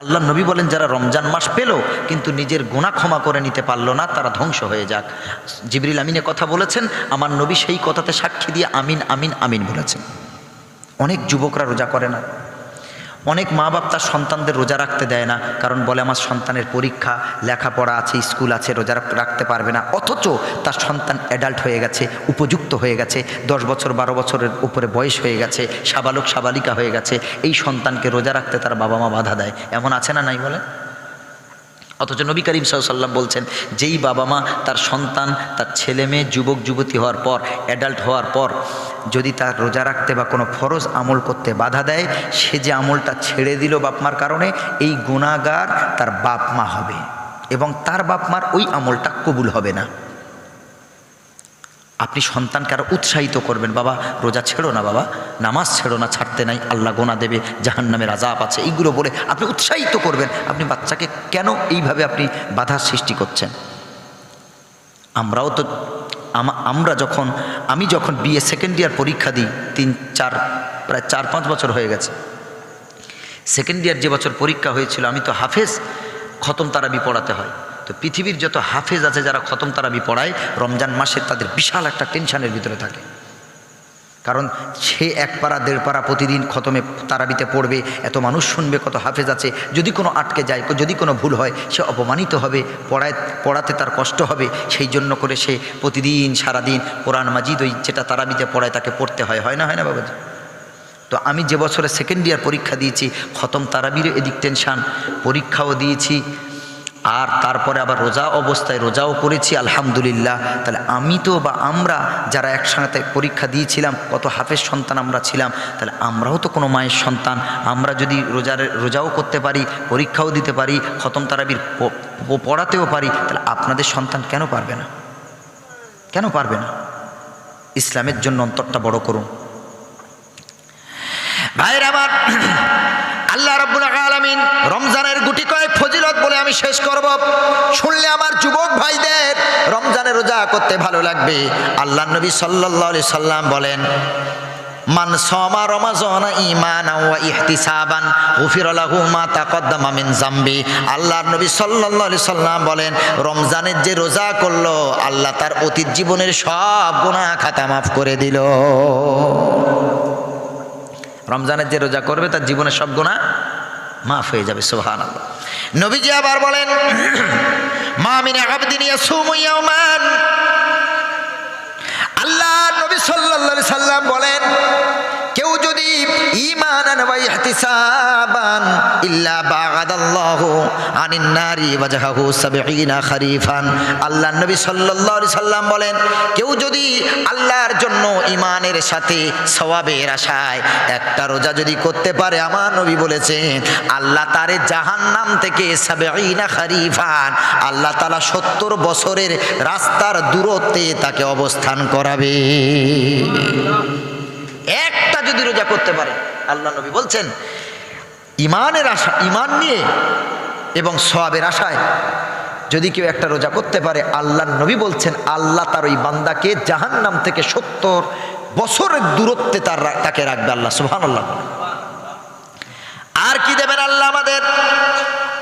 আল্লাহ নবী বলেন, যারা রমজান মাস পেল, কিন্তু নিজের গুণা ক্ষমা করে নিতে পারল না, তারা ধ্বংস হয়ে যাক। জিবরিল আমিনে কথা বলেছেন, আমার নবী সেই কথাতে সাক্ষী দিয়ে আমিন আমিন আমিন বলেছেন। অনেক যুবকরা রোজা করে না। অনেক মা বাপ তার সন্তানদের রোজা রাখতে দেয় না, কারণ বলে আমার সন্তানের পরীক্ষা, লেখাপড়া আছে, স্কুল আছে, রোজা রাখতে পারবে না। অথচ তার সন্তান অ্যাডাল্ট হয়ে গেছে, উপযুক্ত হয়ে গেছে, দশ বছর, বারো বছরের উপরে বয়স হয়ে গেছে, সাবালক, সাবালিকা হয়ে গেছে। এই সন্তানকে রোজা রাখতে তার বাবা মা বাধা দেয়। এমন আছে না নাই বলে? অথচ নবী করিম সাল্লাম বলছেন, যেই বাবা মা তার সন্তান, তার ছেলে মেয়ে, যুবক, যুবতী হওয়ার পর অ্যাডাল্ট হওয়ার পর, যদি তার রোজা রাখতে বা কোনো ফরজ আমল করতে বাধা দেয়, সে যে আমলটা ছেড়ে দিল বাপমার কারণে, এই গুণাগার তার বাপ মা হবে এবং তার বাপ মার ওই আমলটা কবুল হবে না। আপনি সন্তানকে আরও উৎসাহিত করবেন, বাবা, রোজা ছেড়ো না, বাবা, নামাজ ছেড়ো না, ছাড়তে নাই, আল্লাহ গোনা দেবে, জাহান্নামের আজাব আছে, এইগুলো বলে আপনি উৎসাহিত করবেন। আপনি বাচ্চাকে কেন এইভাবে আপনি বাধার সৃষ্টি করছেন? আমরাও তো, আমা- আমরা যখন, আমি যখন বিএ সেকেন্ড ইয়ার পরীক্ষা দিই, তিন, চার, প্রায় চার, পাঁচ বছর হয়ে গেছে। সেকেন্ড ইয়ার যে বছর পরীক্ষা হয়েছিল, আমি তো হাফেজ, খতম তারাবি পড়াতে হয়। তো পৃথিবীর যত হাফেজ আছে যারা খতম তারাবি পড়ায়, রমজান মাসে তাদের বিশাল একটা টেনশনের ভিতরে থাকে। কারণ সে এক পাড়া, দেড় পাড়া প্রতিদিন খতমে তারাবিতে পড়বে, এত মানুষ শুনবে, কত হাফেজ আছে। যদি কোনো আটকে যায়, যদি কোনো ভুল হয়, সে অপমানিত হবে, পড়ায়, পড়াতে তার কষ্ট হবে। সেই জন্য করে সে প্রতিদিন, সারাদিন কোরআন মাজিদ, ওই যেটা তারাবিতে পড়ায় তাকে পড়তে হয়। হয় না হয় না, বাবাজি? তো আমি যে বছরে সেকেন্ড ইয়ার পরীক্ষা দিয়েছি, খতম তারাবির এদিক টেনশান, পরীক্ষাও দিয়েছি আর তারপরে আবার রোজা অবস্থায় রোজাও করেছি, আলহামদুলিল্লাহ। তাহলে আমি তো বা আমরা যারা একসাথে পরীক্ষা দিয়েছিলাম, কত হাফেজ সন্তান আমরা ছিলাম, তাহলে আমরাও তো কোনো মায়ের সন্তান। আমরা যদি রোজার, রোজাও করতে পারি, পরীক্ষাও দিতে পারি, খতম তারাবির পড়াতেও পারি, তাহলে আপনাদের সন্তান কেন পারবে না? কেন পারবে না? ইসলামের জন্য অন্তরটা বড় করুন। ভাইয়ের আবার আল্লাহ রাব্বুল আলামিন রমজানের আমি শেষ করব। শুনলে আমার যুবক ভাইদের রমজানের রোজা করতে ভালো লাগবে। আল্লাহ নবী আলাইহি সাল্লাম বলেন, মান ইমান ওয়া ইহতিসাবান, গুফির লাহু মা তাকদ্দামা মিন জামবি আল্লাহর নবী সাল্লাম বলেন, রমজানের যে রোজা করল, আল্লাহ তার অতীত জীবনের সব গুনাহ খাতা মাফ করে দিল। রমজানের যে রোজা করবে, তার জীবনের সব গুণা মাফ হয়ে যাবে সোহান আল্লাহ নবীজি আবার বলেন, মা মিনে আবদিনিয়া ইয়াসুমু আল্লাহ নবী সাল্লা সাল্লাম বলেন কেউ যদি ঈমানান ওয়া ইহতিসাবান আনিন নারি ওয়াজহাহু 70 খরিফান। আল্লাহ নবী সাল্লাম বলেন, কেউ যদি আল্লাহর জন্য সাথে আশায় একটা রোজা যদি করতে পারে, আমার নবী বলেছেন, আল্লাহ তারে জাহান্নাম থেকে 70 খরিফান, আল্লাহ তাআলা 70 বছরের রাস্তার দূরত্বে তাকে অবস্থান করাবে। একটা যদি রোজা করতে পারে। আল্লাহ নবী বলছেন, ইমানের আশা, ইমান নিয়ে এবং সওয়াবের আশায় যদি কেউ একটা রোজা করতে পারে, আল্লাহ নবী বলছেন, আল্লাহ তার ওই বান্দাকে জাহান্নাম থেকে সত্তর বছরের দূরত্বে তার তাকে রাখবে আল্লাহ সুহান আর কি দেবেন আল্লাহ আমাদের?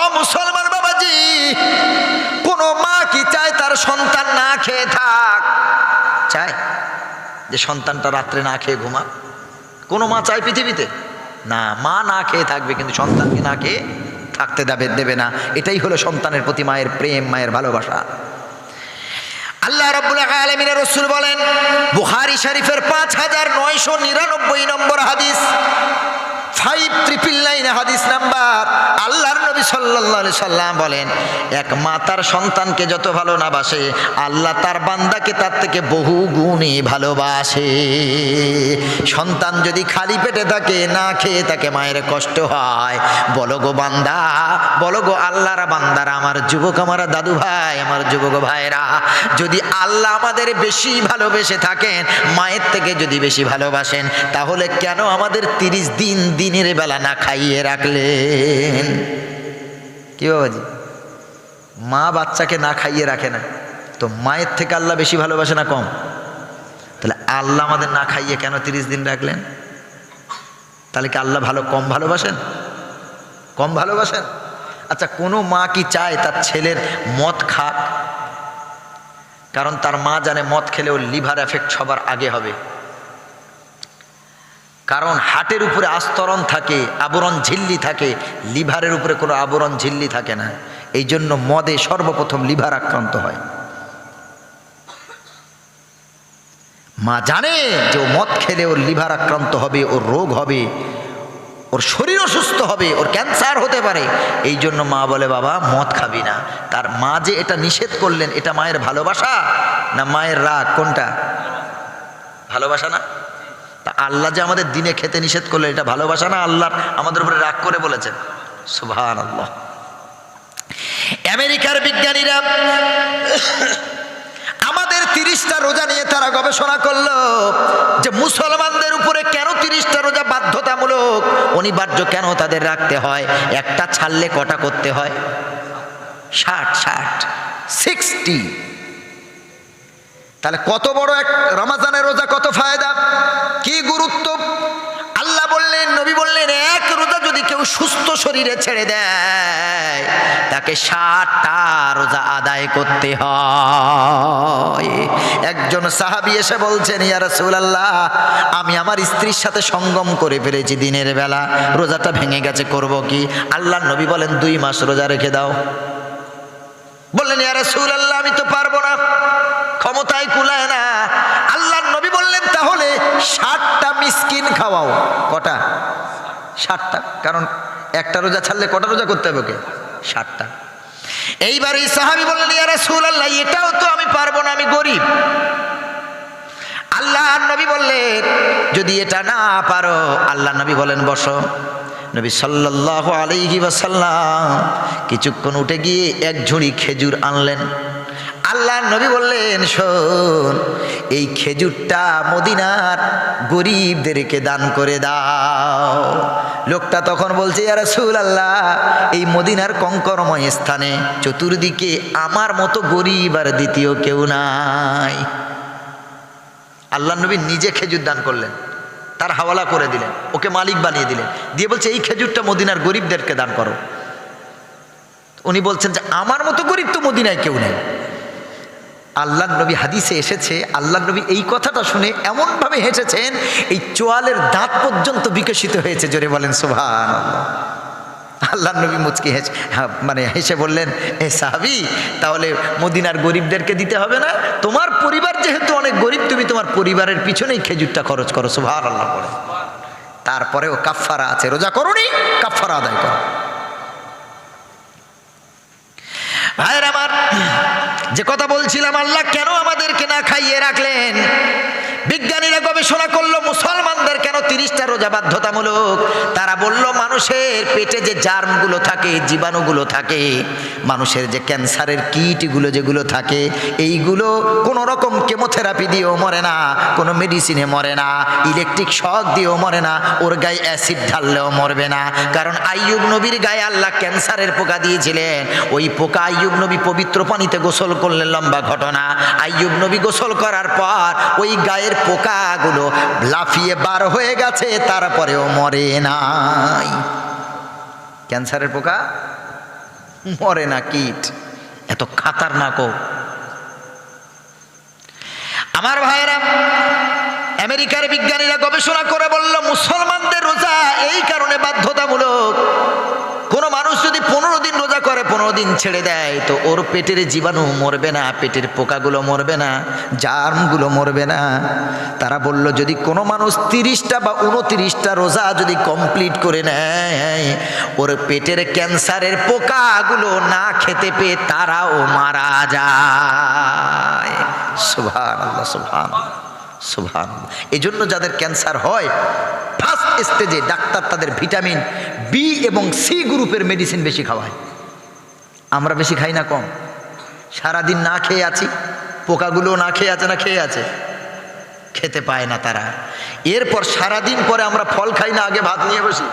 ও মুসলমান বাবাজি, কোন মা কি চায় তার সন্তান না খেয়ে থাক? চায়? যে সন্তানটা রাত্রে না খেয়ে ঘুমা কোনো মা চায় পৃথিবীতে? না, মা না খেয়ে থাকবে কিন্তু সন্তানকে না খেয়ে থাকতে দেবে দেবে না। এটাই হলো সন্তানের প্রতি মায়ের প্রেম, মায়ের ভালোবাসা। আল্লাহ রব্বুল আলমিনের রসুল বলেন বুহারি শরীফের পাঁচ হাজার নয়শো নিরানব্বই নম্বর হাদিস। ফাইভ ট্রিপল নাইন হাদিস নাম্বার। আল্লাহর নবী আলাইহি সাল্লাম বলেন, এক মা তার সন্তানকে যত ভালো না বাসে, আল্লাহ তার বান্দাকে তার থেকে বহু গুণে ভালোবাসে। সন্তান যদি খালি পেটে থাকে, না খেয়ে তাকে মায়ের কষ্ট হয়। বলো গো বান্দা, বলো গো আল্লাহর বান্দারা, আমার যুবক, আমার দাদু ভাই, আমার যুবক ভাইরা যদি আল্লাহ আমাদের বেশি ভালোবেসে থাকেন, মায়ের থেকে যদি বেশি ভালোবাসেন, তাহলে কেন আমাদের তিরিশ দিন দিন দিনের বেলা না খাইয়ে রাখলেন। কি বাবাজি? মা বাচ্চাকে না খাইয়ে রাখে না। তো মায়ের থেকে আল্লাহ বেশি ভালোবাসে না কম? তাহলে আল্লাহ আমাদের না খাইয়ে কেন তিরিশ দিন রাখলেন? তাহলে কি আল্লাহ ভালো কম ভালোবাসেন? কম ভালোবাসেন? আচ্ছা কোনো মা কি চায় তার ছেলের মদ খাক? কারণ তার মা জানে মদ খেলে ওর লিভার এফেক্ট সবার আগে হবে। কারণ হাটের উপরে আস্তরণ থাকে, আবরণ ঝিল্লি থাকে, লিভারের উপরে কোনো আবরণ ঝিল্লি থাকে না। এই জন্য মদে সর্বপ্রথম লিভার আক্রান্ত হয়। মা জানে যে ও মদ খেলে ওর লিভার আক্রান্ত হবে, ওর রোগ হবে, ওর শরীর অসুস্থ হবে, ওর ক্যান্সার হতে পারে। এই জন্য মা বলে, বাবা, মদ খাবি না। তার মা যে এটা নিষেধ করলেন, এটা মায়ের ভালোবাসা না মায়ের রাগ? কোনটা? ভালোবাসা না? তা আল্লাহ যে আমাদের দিনে খেতে নিষেধ করলেন এটা ভালোবাসা না? আল্লাহ আমাদের উপরে রাগ করে বলেছেন। সুভান আল্লাহ আমেরিকার বিজ্ঞানীরা আমাদের তিরিশটা রোজা নিয়ে তারা গবেষণা করল যে মুসলমানদের উপরে কেন তিরিশটা রোজা বাধ্যতামূলক? অনিবার্য কেন তাদের রাখতে হয়? একটা ছাড়লে কটা করতে হয়? ষাট ষাট, সিক্সটি। তাহলে কত বড় এক রমাজানের রোজা, কত শরীরে ছেড়ে দেয়। তাকে ষাটটা রোজা আদায় করতে হয়। একজন সাহাবি এসে বলছেন, ইয়া রাসূলুল্লাহ, আমি আমার স্ত্রীর সাথে সঙ্গম করে ফেলেছি দিনের বেলা। রোজাটা ভেঙে গেছে, করব কি? আল্লাহ নবী বলেন, দুই মাস রোজা রেখে দাও। বললেন, ইয়া রাসূলুল্লাহ, আমি তো পারব না। ক্ষমতায় কুলায় না। আল্লাহ নবী বললেন, তাহলে ষাটটা মিসকিন খাওয়াও। কটা? ষাটটা কারণ একটা রোজা ছাড়লে কটা রোজা করতে হবে ওকে? ষাটটা এইবার এই সাহাবি বললেন, ইয়া আল্লাহ এটাও তো আমি পারব না, আমি গরিব। আল্লাহ নবী বললেন, যদি এটা না পারো আল্লাহ নবী বলেন, বসো। নবী সাল্লাল্লাহু আলাইহি ওয়াসাল্লাম কিছুক্ষণ উঠে গিয়ে এক ঝুড়ি খেজুর আনলেন। আল্লাহ নবী বললেন, শোন, এই খেজুরটা মদিনার গরিবদেরকে দান করে দাও। লোকটা তখন বলছে, ইয়া রাসূলুল্লাহ, এই মদিনার কঙ্করময় স্থানে চতুর্দিকে আমার মতো গরিব আর দ্বিতীয় কেউ নাই। আল্লাহ নবী নিজে খেজুর দান করলেন, তার হাওয়ালা করে দিলেন, ওকে মালিক বানিয়ে দিলেন, দিয়ে বলছে, এই খেজুরটা মদিনার গরিবদেরকে দান করো। উনি বলছেন যে, আমার মতো গরিব তো মদিনায় কেউ নেই। আল্লাহ নবী হাদিসে এসেছে আল্লাহ নবী এই কথাটা শুনে এমনভাবে হেসেছেন, এই চোয়ালের দাঁত পর্যন্ত বিকশিত হয়েছে, জোরে বলেন সুভান আল্লাহ নবী মুচকি হেসে মানে হেসে বললেন, এ সাহাবি, তাহলে মদিনার গরিবদেরকে দিতে হবে না? তোমার পরিবার যেহেতু অনেক গরিব, তুমি তোমার পরিবারের পিছনেই খেজুরটা খরচ করো সুভার আল্লাহ করে তারপরেও কাফফারা আছে, রোজা করোনি, কাফফারা আদায় করো। ভাইয়ের আমার যে কথা বলছিলাম আল্লাহ কেন আমাদেরকে না খাইয়ে রাখলেন? বিজ্ঞানীরা গবেষণা করল, মুসলমানদের কেন তিরিশটা রোজা বাধ্যতামূলক? তারা বলল, মানুষের পেটে যে জার্মগুলো থাকে, জীবাণুগুলো থাকে, মানুষের যে ক্যান্সারের কিটগুলো যেগুলো থাকে, এইগুলো কোনো রকম কেমোথেরাপি দিয়েও মরে না, কোনো মেডিসিনে মরে না, ইলেকট্রিক শক দিয়েও মরে না, ওর গায়ে অ্যাসিড ঢাললেও মরবে না। কারণ আইয়ুব নবীর গায়ে আল্লাহ ক্যান্সারের পোকা দিয়েছিলেন। ওই পোকা আইয়ুব নবী পবিত্র পানিতে গোসল করলেন লম্বা ঘটনা। আইয়ুব নবী গোসল করার পর ওই গায়ের পোকাগুলো লাফিয়ে বার হয়ে গেছে, তারপরেও মরে নাই। ক্যান্সারের পোকা? মরে না কীট। এত খাতার না কো আমার ভাইয়েরা, আমেরিকার বিজ্ঞানীরা গবেষণা করে বলল, মুসলমানদের রোজা এই কারণে বাধ্যতামূলক। কোনো মানুষ যদি পনেরো দিন রোজা পনেরো দিন ছেড়ে দেয়, তো ওর পেটের জীবাণু মরবে না, পেটের পোকাগুলো মরবে না, জার্মগুলো মরবে না। তারা বলল, যদি কোনো মানুষ তিরিশটা বা উনতিরিশটা রোজা যদি কমপ্লিট করে নেয়, ওর পেটের ক্যান্সারের পোকাগুলো না খেতে পেয়ে তারাও মারা যায়। সুভান আল্লাহ সুভান সুভান এই জন্য যাদের ক্যান্সার হয় ফার্স্ট স্টেজে ডাক্তার তাদের ভিটামিন বি এবং সি গ্রুপের মেডিসিন বেশি খাওয়ায়। আমরা বেশি খাই না কম। সারাদিন না খেয়ে আছি পোকাগুলো না খেয়ে আছে না খেয়ে আছে। খেতে পায় না তারা। এরপর সারাদিন পরে আমরা ফল খাই না, আগে ভাত নিয়ে বসি।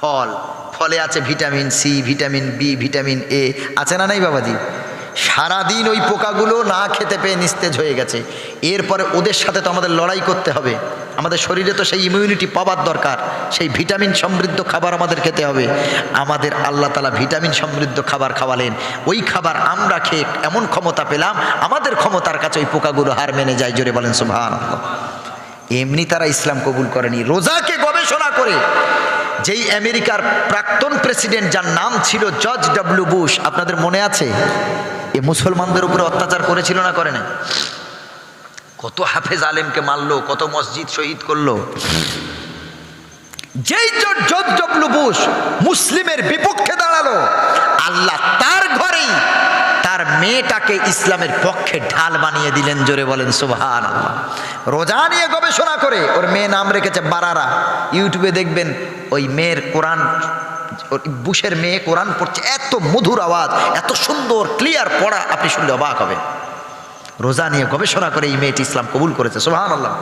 ফল। ফলে আছে vitamin C, vitamin B, vitamin A. আছে না নাই বাবাজি? সারাদিন ওই পোকাগুলো না খেতে পেয়ে নিস্তেজ হয়ে গেছে। এরপরে ওদের সাথে তো আমাদের লড়াই করতে হবে। আমাদের শরীরে তো সেই ইমিউনিটি পাওয়ার দরকার। সেই ভিটামিন সমৃদ্ধ খাবার আমাদের খেতে হবে। আমাদের আল্লাহ তালা ভিটামিন সমৃদ্ধ খাবার খাওয়ালেন। ওই খাবার আমরা খেয়ে এমন ক্ষমতা পেলাম, আমাদের ক্ষমতার কাছে ওই পোকাগুলো হার মেনে যায়। জোরে বলেন সুভান এমনি তারা ইসলাম কবুল করেনি। রোজাকে গবেষণা করে যেই আমেরিকার প্রাক্তন প্রেসিডেন্ট যার নাম ছিল জর্জ ডব্লিউ বুশ, আপনাদের মনে আছে? এ মুসলমানদের উপরে অত্যাচার করেছিল না করে না কত হাফেজ আলেমকে মারলো, কত মসজিদ শহীদ করল। যেই বুশ মুসলিমের বিপক্ষে দাঁড়াল, আল্লাহ তার ঘরেই তার মেয়েটাকে ইসলামের পক্ষে ঢাল বানিয়ে দিলেন, জোরে বলেন সুবহান আল্লাহ রোজা নিয়ে গবেষণা করে, ওর মেয়ে নাম রেখেছে বারারা। ইউটিউবে দেখবেন ওই মেয়ের কোরআন বুশের মেয়ে কোরআন পড়ছে, এত মধুর আওয়াজ, এত সুন্দর ক্লিয়ার পড়া, আপনি শুনলে অবাক হবে রোজা নিয়ে গবেষণা করে এই মেয়েটি ইসলাম কবুল করেছে সোহান আল্লাহ